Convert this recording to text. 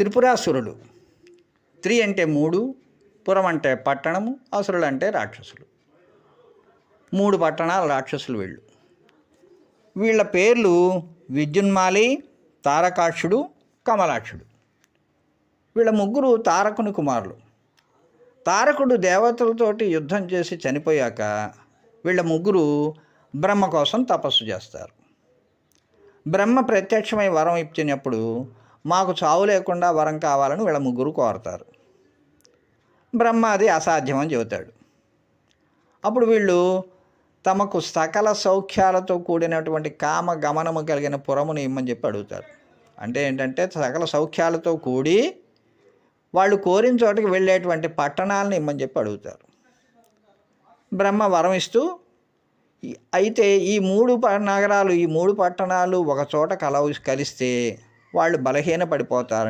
త్రిపురాసురులు. Three అంటే మూడు పురం అంటే పట్టణము అసురులు అంటే రాక్షసులు. మూడు పట్టణాలు రాక్షసులు వీళ్ళు. వీళ్ళ పేర్లు విద్యున్మాలి తారకాక్షుడు కమలాక్షుడు. వీళ్ళ ముగ్గురు తారకుని కుమారులు. తారకుడు దేవతలతోటి యుద్ధం చేసి చనిపోయాక వీళ్ళ ముగ్గురు బ్రహ్మ కోసం తపస్సు చేస్తారు. బ్రహ్మ ప్రత్యక్షమై వరం ఇచ్చినప్పుడు మాకు చావు లేకుండా వరం కావాలని వీళ్ళ ముగ్గురు కోరతారు. బ్రహ్మ అది అసాధ్యమని చెబుతాడు. అప్పుడు వీళ్ళు తమకు సకల సౌఖ్యాలతో కూడినటువంటి కామ గమనము కలిగిన పురమును ఇమ్మని చెప్పి అడుగుతారు. అంటే ఏంటంటే సకల సౌఖ్యాలతో కూడి వాళ్ళు కోరిన చోటకి వెళ్ళేటువంటి పట్టణాలను ఇమ్మని చెప్పి అడుగుతారు. బ్రహ్మ వరం ఇస్తూ అయితే ఈ మూడు ప- నగరాలు ఈ మూడు పట్టణాలు ఒక చోట కలవు కలిస్తే వాళ్ళు బలహీన పడిపోతారు